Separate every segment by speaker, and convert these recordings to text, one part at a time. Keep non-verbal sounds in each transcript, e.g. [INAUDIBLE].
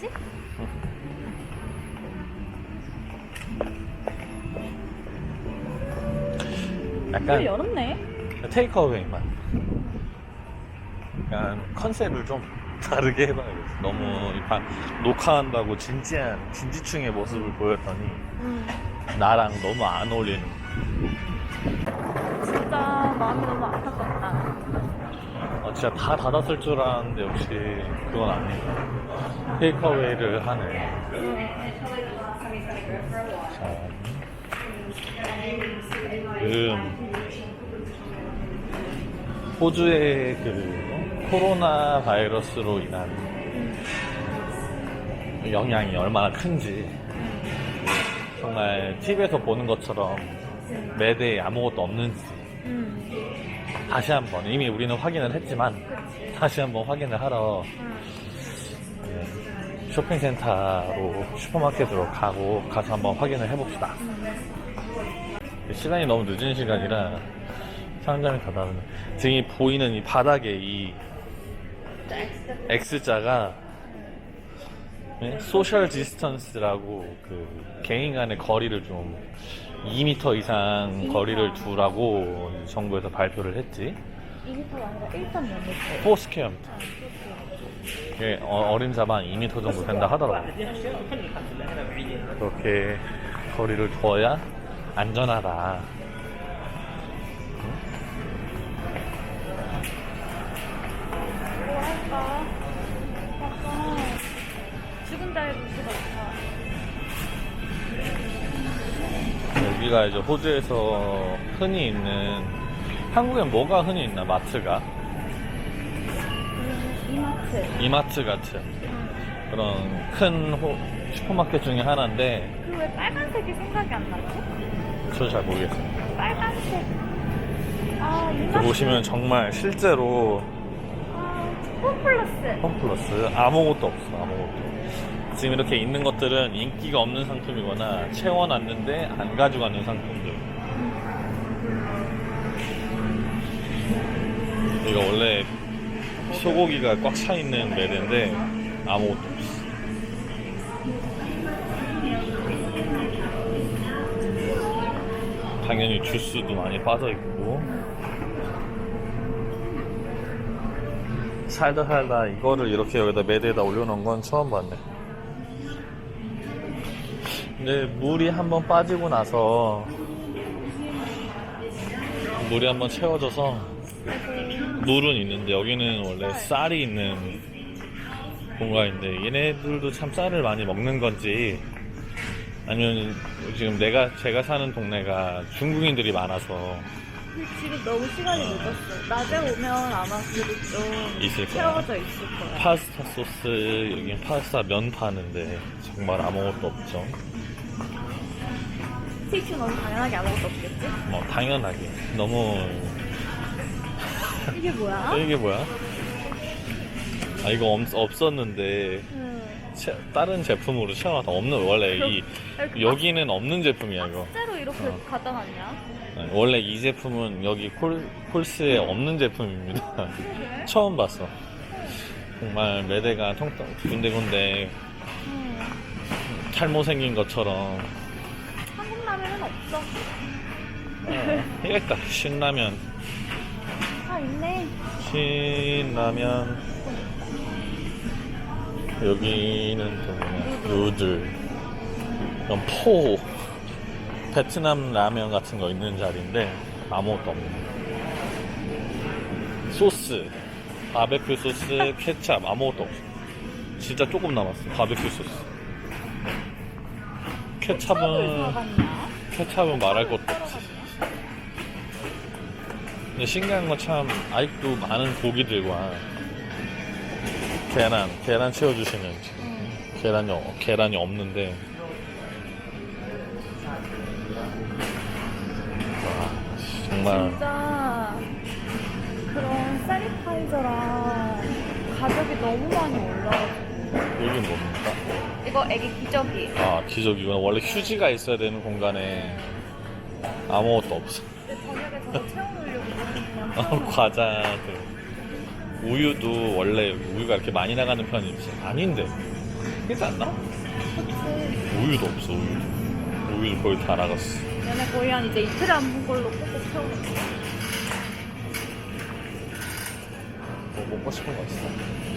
Speaker 1: 문
Speaker 2: 약간
Speaker 1: 열었네.
Speaker 2: 테이크어웨이만. 약간 컨셉을 좀 [LAUGHS] 다르게 해봐야겠어. 너무 이 방- 녹화한다고 진지한 진지충의 모습을 보였더니
Speaker 1: 음,
Speaker 2: 나랑 너무 안 어울리는.
Speaker 1: 진짜 마음이 너무 안타깝다.
Speaker 2: 어, 진짜 다 닫았을 줄 알았는데 역시 그건 아니고 테이크어웨이를 하네. 자, 음, 호주의 그 코로나 바이러스로 인한 영향이 얼마나 큰지 정말 TV에서 보는 것처럼 매대에 아무것도 없는지.
Speaker 1: 음,
Speaker 2: 다시 한번 이미 우리는 확인을 했지만. 다시 한번 확인을 하러
Speaker 1: 음,
Speaker 2: 네, 쇼핑센터로 슈퍼마켓으로 가고 가서 한번 확인을 해봅시다. 시간이 너무 늦은 시간이라 상점이 닫아는 지금 이 보이는 이 바닥에 이 X자가 네? 소셜 디스턴스라고 그 개인 간의 거리를 좀 2m 이상 거리를 두라고 정부에서 발표를 했지.
Speaker 1: 2m가 아니라 1.몇 미터.
Speaker 2: 포스케어 미터. 이게 어- 어림잡아 2m 정도 된다 하더라고. 그렇게 거리를 두어야 안전하다.
Speaker 1: 뭐랄까. 죽은 자의 도시 같아.
Speaker 2: 여기가 이제 호주에서 흔히 있는 한국엔 뭐가 흔히 있나 마트가
Speaker 1: 음, 이마트.
Speaker 2: 이마트 같은 그런 큰 호- 슈퍼마켓 중에 하나인데
Speaker 1: 그 왜 빨간색이 생각이 안 나지?
Speaker 2: 저도 잘 모르겠어요.
Speaker 1: 빨간색. 아, 이마트.
Speaker 2: 들어오시면 정말 실제로
Speaker 1: 아, 홈플러스.
Speaker 2: 홈플러스 아무것도 없어 아무것도 지금 이렇게 있는 것들은 인기가 없는 상품이거나 채워놨는데 안 가져가는 상품들. 이거 원래 소고기가 꽉 차 있는 매대인데 아무것도 없어. 당연히 주스도 많이 빠져 있고. 살다 살다 이거를 이렇게 여기다 매대에다 올려놓은 건 처음 봤네. 근데 물이 한번 빠지고 나서 물이 한번 채워져서 물은 있는데 여기는 원래 쌀이 있는 공간인데 얘네들도 참 쌀을 많이 먹는 건지 아니면 지금 내가 제가 사는 동네가 중국인들이 많아서
Speaker 1: 근데 지금 너무 시간이 늦었어. 낮에 오면 아마 그래도 좀
Speaker 2: 있을 거야.
Speaker 1: 채워져 있을 거야.
Speaker 2: 파스타 소스 여기 파스타 면 파는데 정말 아무것도 없죠.
Speaker 1: 스테이크 너무 당연하게 아무것도 없겠지?
Speaker 2: 뭐 당연하게 너무
Speaker 1: 이게 뭐야?
Speaker 2: 어, [LAUGHS] 이게 뭐야? 아 이거 없, 없었는데
Speaker 1: 응.
Speaker 2: 채- 다른 제품으로 채워놔서 없는 원래
Speaker 1: 이그
Speaker 2: 여기는 없는 제품이야 이거
Speaker 1: 실제로 이렇게
Speaker 2: 어.
Speaker 1: 갖다 놨냐?
Speaker 2: 네, 원래 이 제품은 여기 콜, 콜스에 없는 제품입니다? [LAUGHS] 처음 봤어 정말 매대가 통통 군데군데
Speaker 1: 응.
Speaker 2: 탈모 생긴 것처럼
Speaker 1: 없어.
Speaker 2: 어, 이랬다. 신라면.
Speaker 1: 아 있네.
Speaker 2: 신라면. 여기는 또 뭐냐? 누들. 이런 포. 베트남 라면 같은 거 있는 자리인데 아무것도 없네. 소스. 바베큐 소스 케찹 아무것도 없어. 진짜 조금 남았어. 바베큐 소스. 케찹은 케찹은 말할 것도 없지 근데 신기한 건 참 아직도 많은 고기들과 계란, 계란 채워주시는
Speaker 1: 응.
Speaker 2: 계란이, 어- 계란이 없는데 와, 정말
Speaker 1: 진짜 그런 세니타이저랑 가격이 너무 많이 올라가지고.
Speaker 2: 여긴 뭡니까?
Speaker 1: 이거 애기 기저귀.
Speaker 2: 아 기저귀구나 원래 휴지가 있어야 되는 공간에 아무것도 없어
Speaker 1: 내 저녁에 저거 채워놓으려고
Speaker 2: 어, 과자들 우유도 원래 우유가 이렇게 많이 나가는 편이지 아닌데 그렇지 않나?
Speaker 1: 그치.
Speaker 2: 우유도 없어 우유도 우유도 거의 다 나갔어
Speaker 1: 얘네 거의 한 이제 이틀에 한 번 걸로 꼭꼭 채우겠지.
Speaker 2: 뭐 먹고 싶은 거 있어?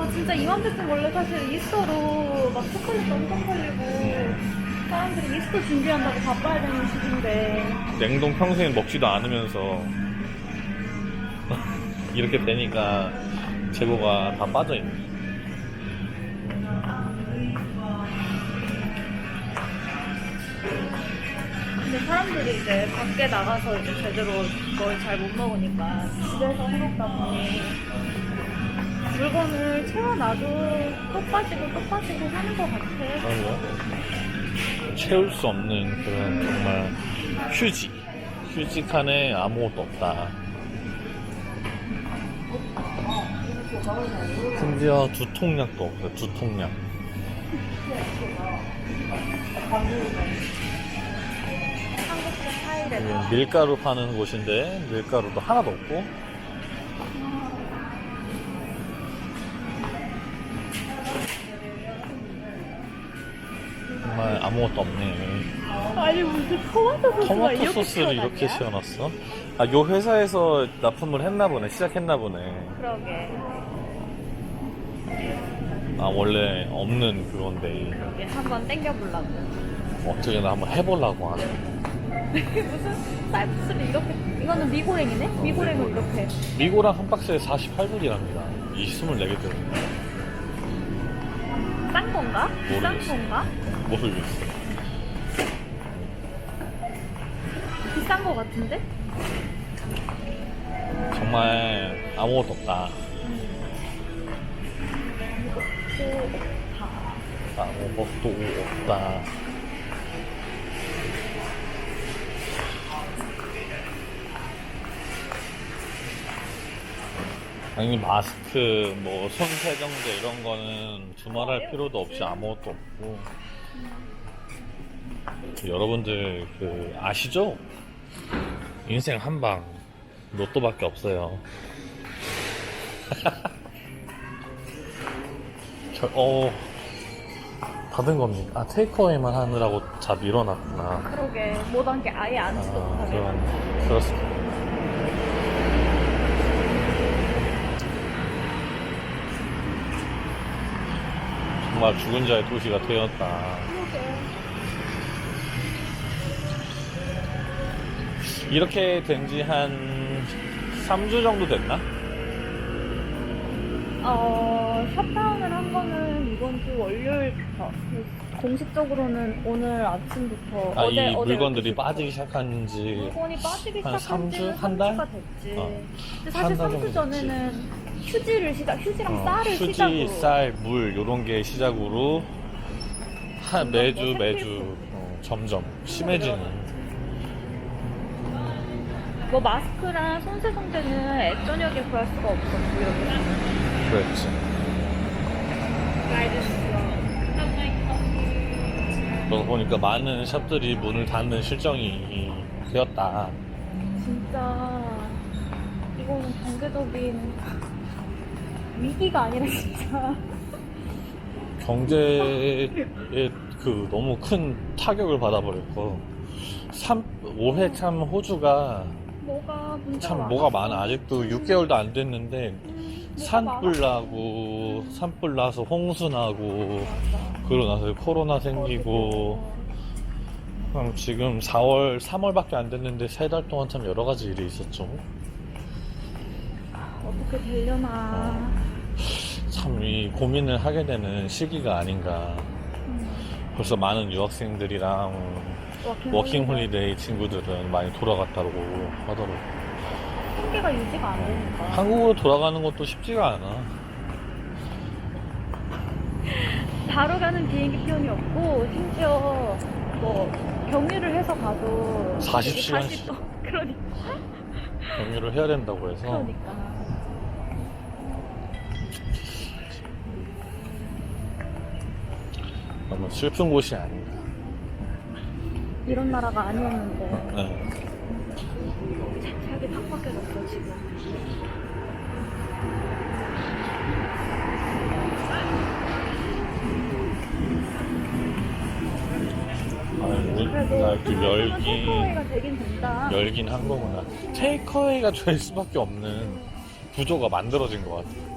Speaker 1: 아 진짜 이맘때쯤 원래 사실 이스터로 막 초콜릿 엄청 팔리고 사람들이 이스터 준비한다고 바빠야 되는 시기인데.
Speaker 2: 냉동 평생 먹지도 않으면서 [LAUGHS] 이렇게 되니까 재고가 다 빠져있네.
Speaker 1: 근데 사람들이 이제 밖에 나가서 이제 제대로 뭘 잘 못 먹으니까 집에서 해먹다 보니 물건을 채워놔도 또 빠지고 또 빠지고 하는 것 같아.
Speaker 2: 그런가? 채울 수 없는 그런 정말 휴지. 휴지 칸에 아무것도 없다. 심지어 두통약도 없어 두통약. 밀가루 파는 곳인데 밀가루도 하나도 없고 정말 아무것도 없네
Speaker 1: 아니 무슨 토마토 소스가
Speaker 2: 토마토
Speaker 1: 이렇게
Speaker 2: 소스를 이렇게
Speaker 1: 튀어나오냐?
Speaker 2: 씌워놨어? 아, 요 회사에서 납품을 했나 보네. 시작했나 보네.
Speaker 1: 그러게
Speaker 2: 아, 원래 없는 그건데.
Speaker 1: 그러게 한번 땡겨보려고
Speaker 2: 어떻게나 한번 해보려고 하네. [LAUGHS]
Speaker 1: 무슨 쌀국수를 이렇게 이거는 미고랭이네? 미고랭을 이렇게
Speaker 2: 미고랑 한 박스에 48불이랍니다. 이 24개 들어.
Speaker 1: 싼 건가? 비싼
Speaker 2: 모르겠어.
Speaker 1: 건가?
Speaker 2: 모르겠어.
Speaker 1: 비싼 거 같은데?
Speaker 2: 정말 아무것도 없다.
Speaker 1: 또 다.
Speaker 2: 아무것도 없다. 아니 마스크 뭐 손세정제 이런 거는 주말할 필요도 없이 아무것도 없고 여러분들 그 아시죠? 인생 한 방 로또밖에 없어요. [LAUGHS] 저, 어 받은 겁니까? 아 테이크어웨이만 하느라고 다 밀어놨구나.
Speaker 1: 그러게 못한 게 아예 앉지도
Speaker 2: 아,
Speaker 1: 못하게
Speaker 2: 그렇습니다. 정말 죽은 자의 도시가 되었다. 이렇게 된 지 한 3주 정도 됐나?
Speaker 1: 어 셧다운을 한 거는 이번 주 월요일부터 공식적으로는 오늘 아침부터
Speaker 2: 아,
Speaker 1: 어제
Speaker 2: 이
Speaker 1: 어제
Speaker 2: 물건들이
Speaker 1: 12시 부터.
Speaker 2: 빠지기 시작한 지
Speaker 1: 물건이 빠지기
Speaker 2: 한
Speaker 1: 시작한
Speaker 2: 삼 주?
Speaker 1: 지는
Speaker 2: 한 달?
Speaker 1: 3주가 됐지.
Speaker 2: 어.
Speaker 1: 근데
Speaker 2: 한
Speaker 1: 사실
Speaker 2: 달
Speaker 1: 3주
Speaker 2: 정도
Speaker 1: 전에는 휴지를 시작, 휴지랑
Speaker 2: 어,
Speaker 1: 쌀을
Speaker 2: 휴지,
Speaker 1: 시작으로
Speaker 2: 쌀, 물 이런 게 시작으로 한 매주
Speaker 1: 뭐
Speaker 2: 매주. 어, 점점 심해지는
Speaker 1: 뭐 마스크랑 손세정제는 액저녁에 구할 수가 없었고 이렇게
Speaker 2: 그랬지. 그러고 보니까 많은 샵들이 문을 닫는 실정이 되었다.
Speaker 1: 진짜 이거는 경제적인 위기가 아니라 진짜
Speaker 2: 경제에 그 너무 큰 타격을 받아버렸고, 삼, 올해 참 호주가
Speaker 1: 뭐가 문제가
Speaker 2: 참. 뭐가 많아. 아직도 6개월도 안 됐는데,
Speaker 1: 음,
Speaker 2: 산불. 나고, 산불 나서 홍수 나고, 그러고 나서 코로나 생기고, 그럼 지금 4월, 3월밖에 안 됐는데 세 달 동안 참 여러 가지 일이 있었죠.
Speaker 1: 어떻게 되려나
Speaker 2: 참 이 고민을 하게 되는 시기가 아닌가.
Speaker 1: 음,
Speaker 2: 벌써 많은 유학생들이랑
Speaker 1: 워킹,
Speaker 2: 워킹
Speaker 1: 홀리데이.
Speaker 2: 친구들은 많이 돌아갔다고 하더라고.
Speaker 1: 생계가 유지가 안 되니까
Speaker 2: 한국으로 돌아가는 것도 쉽지가 않아.
Speaker 1: 바로 가는 비행기 표현이 없고 심지어 뭐 경유를 해서 가도
Speaker 2: 40
Speaker 1: 이게
Speaker 2: 시간씩.
Speaker 1: 그러니까
Speaker 2: 경유를 해야 된다고 해서.
Speaker 1: 그러니까
Speaker 2: 너무 슬픈 곳이 아닌가.
Speaker 1: 이런 나라가 아니었는데
Speaker 2: 네.
Speaker 1: 자체하게 팍팍해졌어 지금 아, 오늘
Speaker 2: 나 이렇게 열긴.
Speaker 1: 테이크웨이가 되긴 된다
Speaker 2: 열긴 한 거구나. 테이크웨이가 될 수밖에 없는 구조가 만들어진 것 같아.